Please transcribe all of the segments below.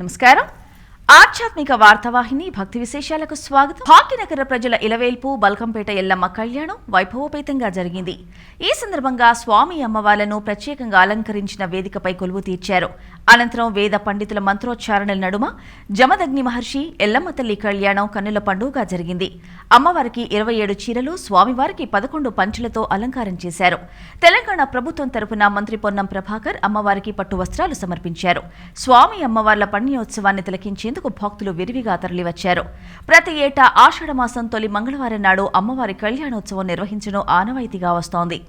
నమస్కారం. ఆధ్యాత్మిక వార్తావాహిని భక్తి విశేషాలకు స్వాగతం. భాగ్యనగర ప్రజల ఇలవేల్పు బల్కంపేట ఎల్లమ్మ కళ్యాణం వైభవోపేతంగా జరిగింది. ఈ సందర్భంగా స్వామి అమ్మవార్లను ప్రత్యేకంగా అలంకరించిన వేదికపై కొలువు తీర్చారు. అనంతరం వేద పండితుల మంత్రోచ్చారణల నడుమ జమదగ్ని మహర్షి ఎల్లమ్మ తల్లి కళ్యాణం కన్నుల పండుగగా జరిగింది. అమ్మవారికి ఇరవై ఏడు చీరలు స్వామివారికి పదకొండు పంచులతో అలంకారం చేశారు. తెలంగాణ ప్రభుత్వం తరపున మంత్రి పొన్నం ప్రభాకర్ అమ్మవారికి పట్టు వస్త్రాలు సమర్పించారు. స్వామి అమ్మవార్ల పుణ్యోత్సవాన్ని తిలకించేందుకు భక్తులు విరివిగా తరలివచ్చారు. ప్రతి ఏటా ఆషాఢమాసం తొలి మంగళవారం నాడు అమ్మవారి కళ్యాణోత్సవం నిర్వహించడం ఆనవాయితీగా వస్తోంది.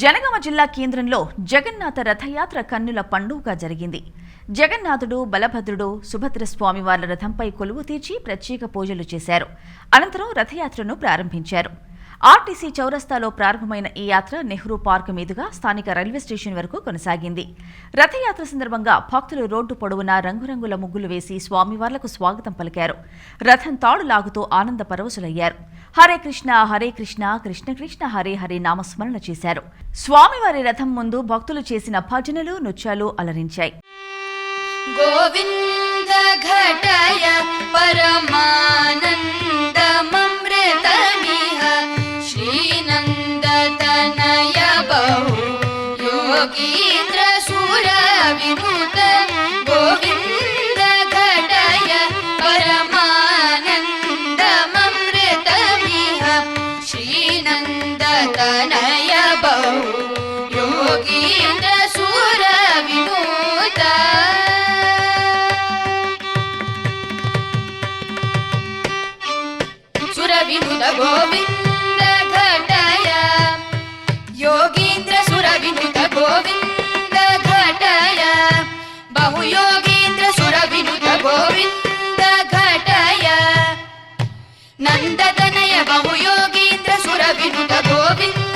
జనగామ జిల్లా కేంద్రంలో జగన్నాథ రథయాత్ర కన్నుల పండుగగా జరిగింది. జగన్నాథుడు బలభద్రుడు సుభద్ర స్వామివార్ల రథంపై కొలువు తీర్చి ప్రత్యేక పూజలు చేశారు. అనంతరం రథయాత్రను ప్రారంభించారు. ఆర్టీసీ చౌరస్తాలో ప్రారంభమైన ఈ యాత్ర నెహ్రూ పార్క్ మీదుగా స్థానిక రైల్వే స్టేషన్ వరకు కొనసాగింది. రథయాత్ర సందర్భంగా భక్తులు రోడ్డు పొడవునా రంగురంగుల ముగ్గులు వేసి స్వామివార్లకు స్వాగతం పలికారు. రథం తాడు లాగుతూ ఆనంద పరవశులయ్యారు. హరే కృష్ణ హరే కృష్ణ కృష్ణ కృష్ణ హరే హరే నామస్మరణ చేశారు. స్వామివారి రథం ముందు భక్తులు చేసిన భజనలు నృత్యాలు అలరించాయి. పరమానందమృతమిహ श्रीनन्दतनय बहु योगीन्द्रसुरविनुत ನಂದದನಯ ಬಹುಯೋಗೀಂದ್ರ ಸುರವಿನುತ ಗೋವಿಂದ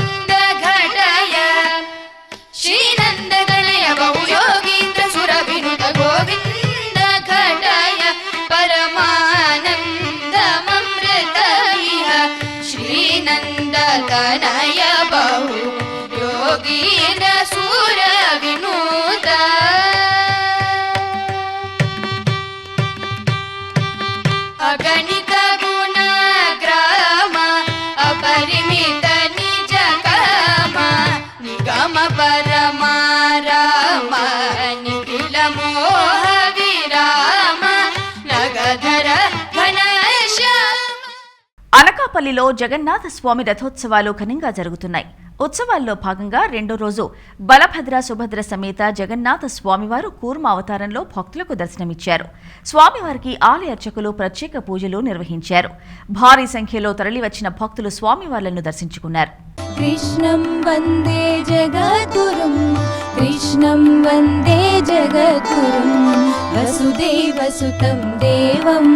परमारा అనకాపల్లిలో జగన్నాథ స్వామి రథోత్సవాలు ఘనంగా జరుగుతున్నాయి. ఉత్సవాల్లో భాగంగా రెండో రోజు బలభద్ర సుభద్ర సమేత జగన్నాథ స్వామివారు కూర్మ అవతారంలో భక్తులకు దర్శనమిచ్చారు. స్వామివారికి ఆలయ అర్చకులు ప్రత్యేక పూజలు నిర్వహించారు. భారీ సంఖ్యలో తరలివచ్చిన భక్తులు స్వామివార్లను దర్శించుకున్నారు. కృష్ణం వందే జగతురుం కృష్ణం దేవం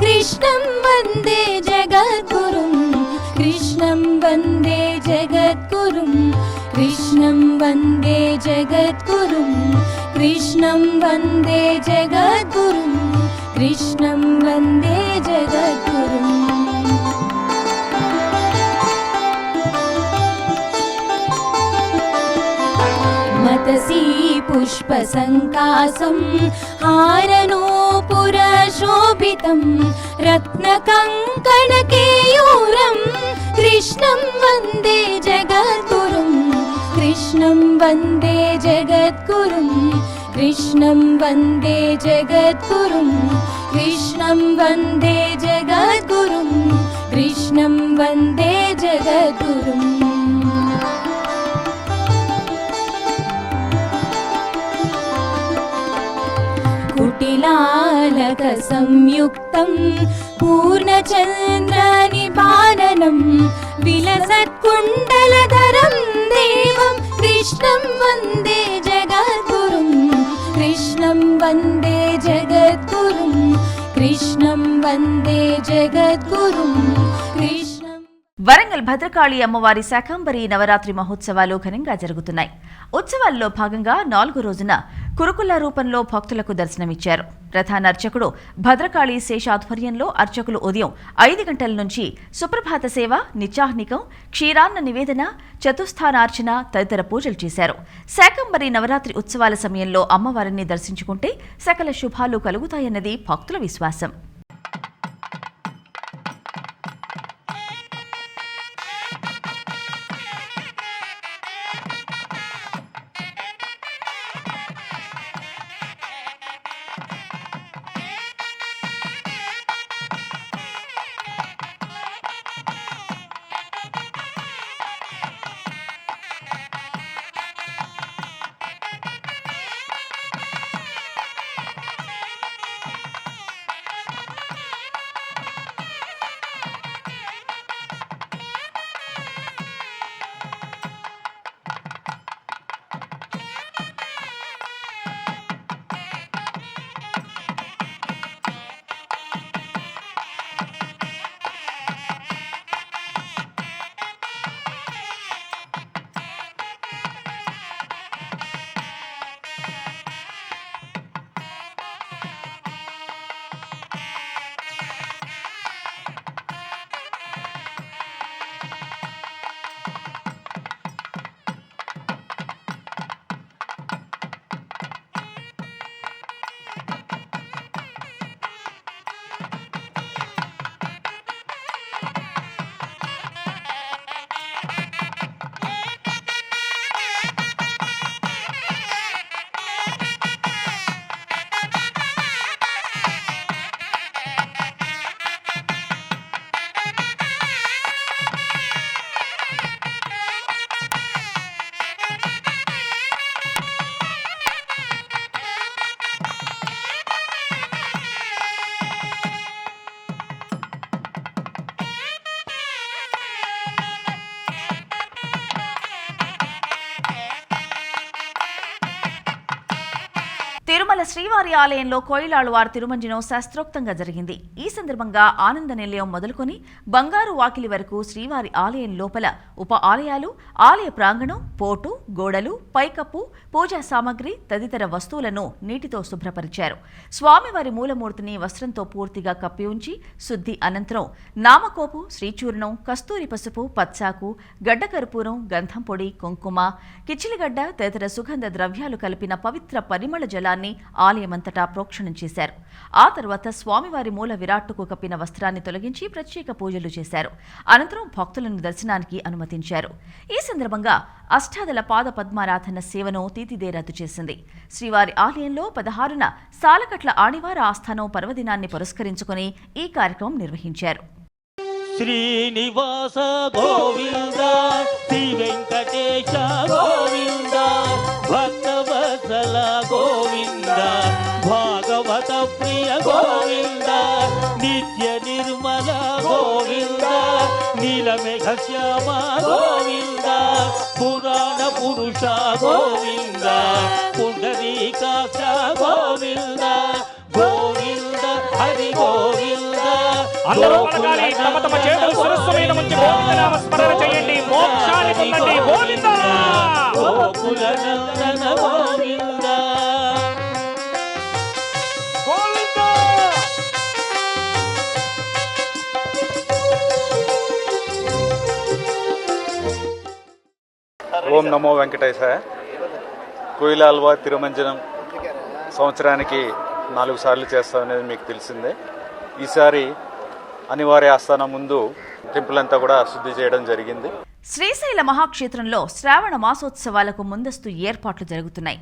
कृष्णं वन्दे जगद्गुरुं कृष्णं वन्दे जगद्गुरुं कृष्णं वन्दे जगद्गुरुं कृष्णं वन्दे जगद्गुरुं कृष्णं वन्दे जगद्गुरुम् मतसि पुष्पसङ्कासं हारनोपुरशोभितं रत्नकङ्कणकेयूरं कृष्णं वन्दे जगद्गुरुं कृष्णं वन्दे जगद्गुरुं कृष्णं वन्दे जगद्गुरुं कृष्णं वन्दे जगद्गुरुं कृष्णं वन्दे जगद्गुरुम् कुटिलालकसंयुक्तं पूर्णचन्द्रनिपालनं विलसत्कुण्डलधरं देवं कृष्णं वन्दे जगद्गुरुं कृष्णं वन्दे जगद्गुरुं कृष्णं वन्दे जगद्गुरुं कृष्णं వరంగల్ భద్రకాళి అమ్మవారి శాకాంబరి నవరాత్రి మహోత్సవాలు ఘనంగా జరుగుతున్నాయి ఉత్సవాల్లో భాగంగా నాలుగో రోజున కురుకుల రూపంలో భక్తులకు దర్శనమిచ్చారు. ప్రధాన అర్చకుడు భద్రకాళి శేషాధ్వర్యంలో అర్చకులు ఉదయం ఐదు గంటల నుంచి సుప్రభాత సేవ నిత్యాహ్నికం క్షీరాన్న నివేదన చతుస్థానార్చన తదితర పూజలు చేశారు. శాకంబరి నవరాత్రి ఉత్సవాల సమయంలో అమ్మవారిని దర్శించుకుంటే సకల శుభాలు కలుగుతాయన్నది భక్తుల విశ్వాసం. తిరుమల శ్రీవారి ఆలయంలో కోయిలాಳು వారి తిరుమంజనం శాస్త్రోక్తంగా జరిగింది. ఈ సందర్భంగా ఆనంద నిలయం మొదలుకొని బంగారు వాకిలి వరకు శ్రీవారి ఆలయం లోపల ఉప ఆలయాలు ఆలయ ప్రాంగణం పోటు గోడలు పైకప్పు పూజా సామాగ్రి తదితర వస్తువులను నీటితో శుభ్రపరిచారు. స్వామివారి మూలమూర్తిని వస్త్రంతో పూర్తిగా కప్పి ఉంచి శుద్ధి అనంతరం నామకోపు శ్రీచూర్ణం కస్తూరి పసుపు పచ్చాకు గడ్డ కర్పూరం గంధం పొడి కుంకుమ కిచిలిగడ్డ తదితర సుగంధ ద్రవ్యాలు కలిపిన పవిత్ర పరిమళ జలాన్ని ఆలయమంతటా ప్రోక్షణం చేశారు. ఆ తర్వాత స్వామివారి మూల విరాట్టుకు కప్పిన వస్త్రాన్ని తొలగించి ప్రత్యేక పూజలు చేశారు. అనంతరం భక్తులను దర్శనానికి అనుమతించారు. ఈ సందర్భంగా అష్టాదల పాద పద్మారాధన సేవను తీతిదే రద్దు చేసింది. శ్రీవారి ఆలయంలో పదహారున సాలకట్ల ఆడివార ఆస్థానం పర్వదినాన్ని పురస్కరించుకుని ఈ కార్యక్రమం నిర్వహించారు. శ్రీనివాస గోవింద శ్రీ వెంకటేశ గోవింద భక్తవత్సల గోవింద భాగవత ప్రియ గోవింద నిత్య నిర్మల గోవింద నీలమేఘ శ్యామ గోవింద పురాణ పురుష గోవింద పుండరీకాక్ష గోవింద గోవింద అందరూ పలకాలి తమ తమ చేతులు శిరస్సు మీద ఉంచి గోవిందనామ స్మరణ చేయండి. మోక్షాన్ని పొందండి. గోవింద! గోకుల నందన గోవింద! గోవింద! ఓం నమో వెంకటేశాయ. కోయిలాల్వా తిరుమంజనం సంవత్సరానికి నాలుగు సార్లు చేస్తామనేది మీకు తెలిసిందే. ఈసారి అనివార్య ఆస్థానం ముందు టెంపుల్ అంతా కూడా శుద్ధి చేయడం జరిగింది. శ్రీశైల మహాక్షేత్రంలో శ్రావణ మాసోత్సవాలకు ముందస్తు ఏర్పాట్లు జరుగుతున్నాయి.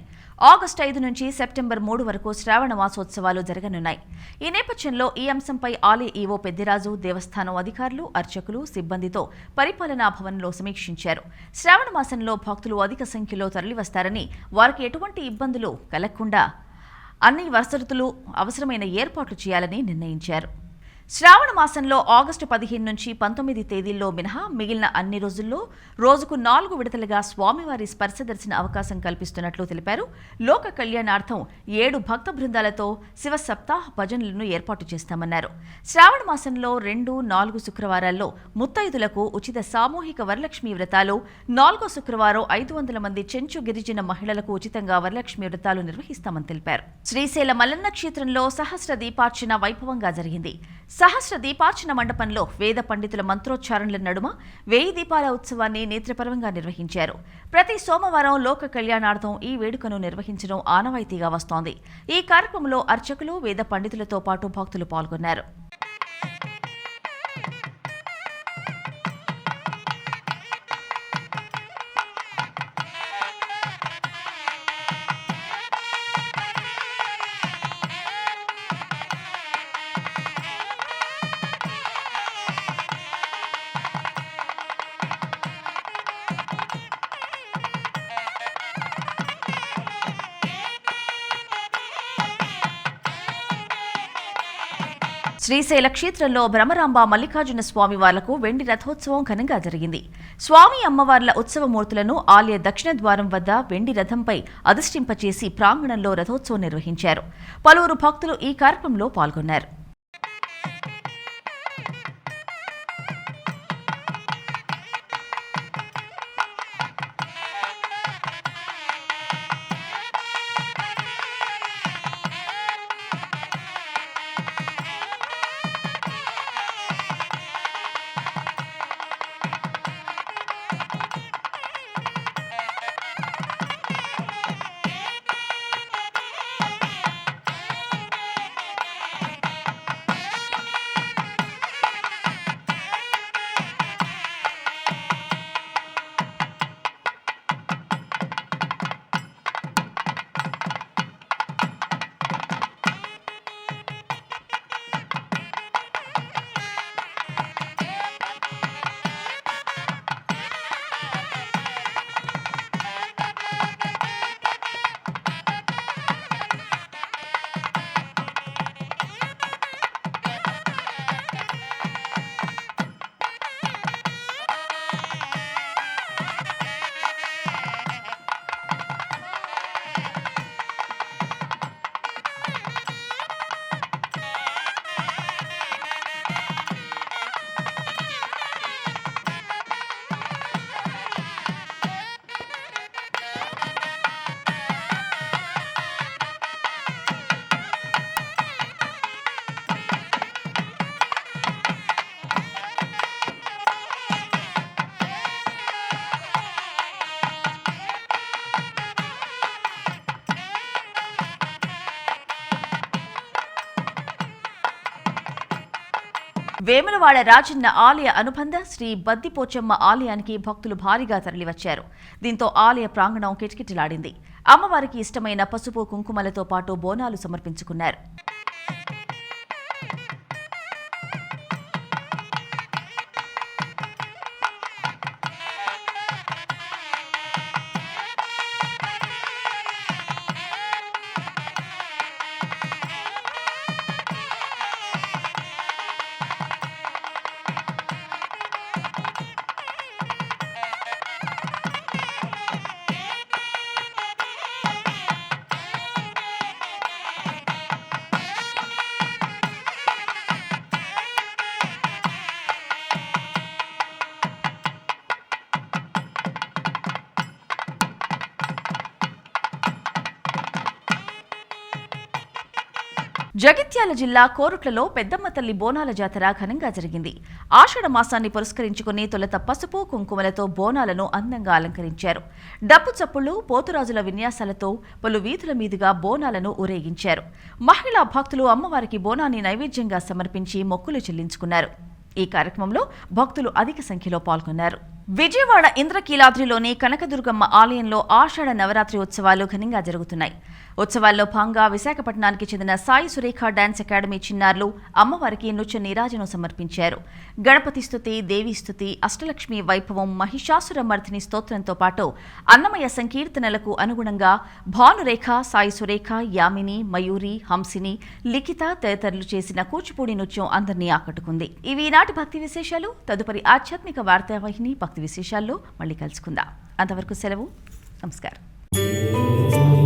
ఆగస్టు ఐదు నుంచి సెప్టెంబర్ మూడు వరకు శ్రావణ మాసోత్సవాలు జరగనున్నాయి. ఈ నేపథ్యంలో ఈ అంశంపై ఆలయ ఈవో పెద్దిరాజు దేవస్థానం అధికారులు అర్చకులు సిబ్బందితో పరిపాలనా భవన్లో సమీక్షించారు. శ్రావణ మాసంలో భక్తులు అధిక సంఖ్యలో తరలివస్తారని వారికి ఎటువంటి ఇబ్బందులు కలగకుండా అన్ని వసతులు అవసరమైన ఏర్పాట్లు చేయాలని నిర్ణయించారు. శ్రావణ మాసంలో ఆగస్టు పదిహేను నుంచి పంతొమ్మిది తేదీల్లో మినహా మిగిలిన అన్ని రోజుల్లో రోజుకు నాలుగు విడతలుగా స్వామివారి స్పర్శ దర్శన అవకాశం కల్పిస్తున్నట్లు తెలిపారు. లోక కళ్యాణార్థం ఏడు భక్త బృందాలతో శివ సప్తాహ భజనలను ఏర్పాటు చేస్తామన్నారు. శ్రావణ మాసంలో రెండు నాలుగు శుక్రవారాల్లో ముత్తైదులకు ఉచిత సామూహిక వరలక్ష్మి వ్రతాలు నాలుగో శుక్రవారం ఐదు వందల మంది చెంచు గిరిజన మహిళలకు ఉచితంగా వరలక్ష్మి వ్రతాలు నిర్వహిస్తామని తెలిపారు. శ్రీశైల మల్లన్న క్షేత్రంలో సహస్ర దీపార్చన వైభవంగా జరిగింది. సహస్ర దీపార్చన మండపంలో వేద పండితుల మంత్రోచ్చారణల నడుమ వేయి దీపాల ఉత్సవాన్ని నేత్రపరంగా నిర్వహించారు. ప్రతి సోమవారం లోక కళ్యాణార్థం ఈ వేడుకను నిర్వహించడం ఆనవాయితీగా వస్తోంది. ఈ కార్యక్రమంలో అర్చకులు వేద పండితులతో పాటు భక్తులు పాల్గొన్నారు. శ్రీశైల క్షేత్రంలో భ్రమరాంబ మల్లికార్జున స్వామి వార్లకు వెండి రథోత్సవం ఘనంగా జరిగింది. స్వామి అమ్మవార్ల ఉత్సవ మూర్తులను ఆలయ దక్షిణ ద్వారం వద్ద వెండి రథంపై అధిష్టింపచేసి ప్రాంగణంలో రథోత్సవం నిర్వహించారు. పలువురు భక్తులు ఈ కార్యక్రమంలో పాల్గొన్నారు. వేములవాడ రాజన్న ఆలయ అనుబంధ శ్రీ బద్దిపోచమ్మ ఆలయానికి భక్తులు భారీగా తరలివచ్చారు. దీంతో ఆలయ ప్రాంగణం కిటకిటలాడింది. అమ్మవారికి ఇష్టమైన పసుపు కుంకుమలతో పాటు బోనాలు సమర్పించుకున్నారు. జగిత్యాల జిల్లా కోరుట్లలో పెద్దమ్మ తల్లి బోనాల జాతర ఘనంగా జరిగింది. ఆషాఢ మాసాన్ని పురస్కరించుకుని తొలుత పసుపు కుంకుమలతో బోనాలను అందంగా అలంకరించారు. డప్పు చప్పుళ్ళు పోతురాజుల విన్యాసాలతో పలు వీధుల మీదుగా బోనాలను ఊరేగించారు. మహిళా భక్తులు అమ్మవారికి బోనాన్ని నైవేద్యంగా సమర్పించి మొక్కులు చెల్లించుకున్నారు. ఈ కార్యక్రమంలో భక్తులు అధిక సంఖ్యలో పాల్గొన్నారు. విజయవాడ ఇంద్రకీలాద్రిలోని కనకదుర్గమ్మ ఆలయంలో ఆషాఢ నవరాత్రి ఉత్సవాలు ఘనంగా జరుగుతున్నాయి. ఉత్సవాల్లో భాగంగా విశాఖపట్నానికి చెందిన సాయి సురేఖ డాన్స్ అకాడమీ చిన్నారులు అమ్మవారికి నృత్య నీరాజను సమర్పించారు. గణపతి స్తుతి దేవి స్థుతి అష్టలక్ష్మి వైభవం మహిషాసుర మర్దిని స్తోత్రంతో పాటు అన్నమయ సంకీర్తనలకు అనుగుణంగా భానురేఖ సాయి సురేఖ యామిని మయూరి హంసిని లిఖిత తదితరులు చేసిన కూచిపూడి నృత్యం అందరినీ ఆకట్టుకుంది. ఇవి ఈనాటి భక్తి విశేషాలు. తదుపరి ఆధ్యాత్మిక వార్తావాహిని భక్తి వార్త విశేషాల్లో మళ్ళీ కలుసుకుందాం. అంతవరకు సెలవు. నమస్కారం.